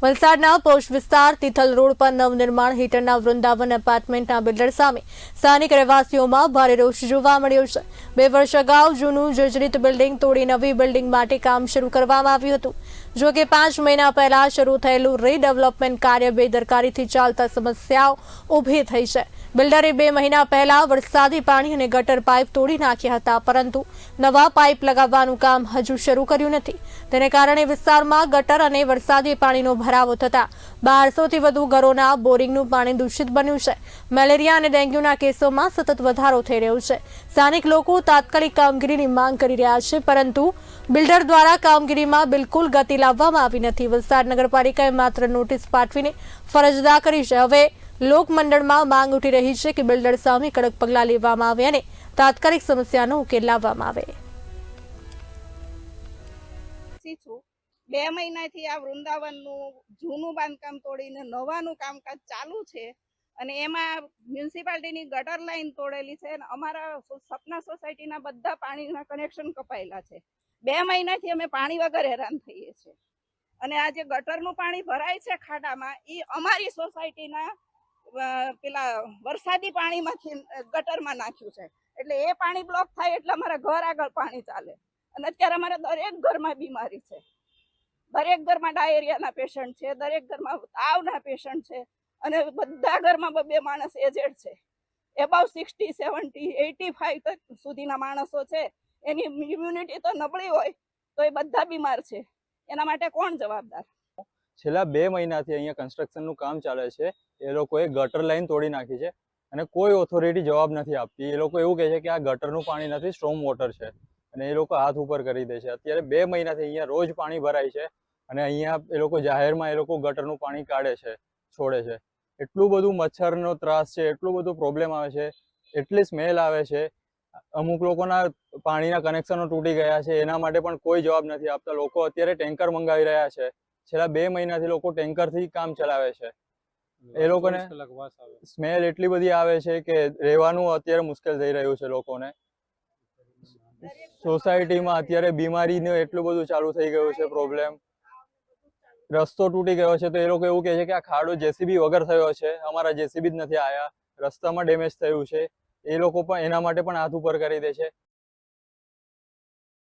વલસાડના પોશ વિસ્તાર તિથલ રોડ પર નવનિર્માણ હેઠળના વૃંદાવન એપાર્ટમેન્ટના બિલ્ડર સામે સ્થાનિક રહેવાસીઓમાં ભારે રોષ જોવા મળ્યો છે. બે વર્ષ અગાઉ જૂનું જર્જરિત બિલ્ડિંગ તોડી નવી બિલ્ડિંગ માટે કામ શરૂ કરવામાં આવ્યું હતું. જો કે પાંચ મહિના પહેલા શરૂ થયેલું રીડેવલપમેન્ટ કાર્ય બેદરકારીથી ચાલતા સમસ્યાઓ ઊભી થઈ છે. બિલ્ડરે બે મહિના પહેલા વરસાદી પાણી અને ગટર પાઇપ તોડી નાખ્યા હતા, પરંતુ નવા પાઇપ લગાવવાનું કામ હજુ શરૂ કર્યું નથી. તેને કારણે વિસ્તારમાં ગટર અને વરસાદી પાણીનો ભરાવો થતા બારસોથી વધુ ઘરોના બોરિંગનું પાણી દૂષિત બન્યું છે. મેલેરિયા અને ડેન્ગ્યુના કેસોમાં સતત વધારો થઈ રહ્યો છે. સ્થાનિક લોકો તાત્કાલિક કામગીરીની માંગ કરી રહ્યા છે, પરંતુ બિલ્ડર દ્વારા કામગીરીમાં બિલકુલ ગતિ લાવવામાં આવી નથી. વલસાડ નગરપાલિકાએ માત્ર નોટિસ પાઠવીને ફરજ અદા કરી છે. હવે લોકમંડળમાં માંગ ઉઠી રહી છે કે બિલ્ડર સામે કડક પગલાં લેવામાં આવે અને તાત્કાલિક સમસ્યાનો ઉકેલ લાવવામાં આવે. બે મહિનાથી આ વૃંદાવનનું જૂનું બાંધકામ તોડીને નવાનું કામકાજ ચાલુ છે અને એમાં મ્યુનિસિપાલિટીની ગટર લાઈન તોડેલી છે અને અમારા સપના સોસાયટીના બધા પાણીના કનેક્શન કપાયેલા છે. બે મહિનાથી અમે પાણી વગર હેરાન થઈએ છીએ. અને આ જે ગટરનું પાણી ભરાય છે ખાડામાં એ અમારી સોસાયટીના પેલા વરસાદી પાણીમાંથી ગટરમાં નાખ્યું છે. એટલે એ પાણી બ્લોક થાય એટલે અમારા ઘર આગળ પાણી ચાલે. અને અત્યારે અમારે દરેક ઘરમાં બીમારી છે. દરેક ઘરમાં ડાયેરિયાના પેશન્ટ છે, દરેક ઘરમાં તાવના પેશન્ટ છે, અને બધા ઘરમાં બે માણસ એજેડ છે. About sixty seventy eighty five સુધીના માણસો છે. એની ઇમ્યુનિટી તો નબળી હોય, તો એ બધા બીમાર છે. એના માટે કોણ જવાબદાર? છેલ્લા બે મહિનાથી અહીંયા કન્સ્ટ્રક્શનનું કામ ચાલે છે. એ લોકોએ ગટર લાઈન તોડી નાખી છે અને કોઈ ઓથોરિટી જવાબ નથી આપતી. એ લોકો એવું કહે છે કે આ ગટરનું પાણી નથી સ્ટ્રોમ વોટર છે. અને એ લોકો હાથ ઉપર કરી દે છે. અત્યારે બે મહિનાથી અહીંયા રોજ પાણી ભરાય છે અને અહીંયા એ લોકો જાહેરમાં એ લોકો ગટરનું પાણી કાઢે છે, છોડે છે. એટલું બધું મચ્છરનો ત્રાસ છે, એટલું બધું પ્રોબ્લેમ આવે છે, એટલી સ્મેલ આવે છે. અમુક લોકોના પાણીના કનેક્શનો તૂટી ગયા છે, એના માટે પણ કોઈ જવાબ નથી આપતા. લોકો અત્યારે ટેન્કર મંગાવી રહ્યા છે. છેલ્લા બે મહિનાથી લોકો ટેન્કરથી કામ ચલાવે છે. એ લોકોને સ્મેલ એટલી બધી આવે છે કે રહેવાનું અત્યારે મુશ્કેલ થઈ રહ્યું છે લોકોને. સોસાયટીમાં અત્યારે બીમારીનું એટલું બધું ચાલુ થઈ ગયું છે પ્રોબ્લેમ રસ્તો તૂટી ગયો છે તો એ લોકો એવું કહે છે કે આ ખાડો જેસીબી વગર થયો છે. અમારા જેસીબી જ નથી આવ્યા રસ્તામાં ડેમેજ થયું છે. એ લોકો પણ એના માટે પણ હાથ ઉપર કરી દે છે.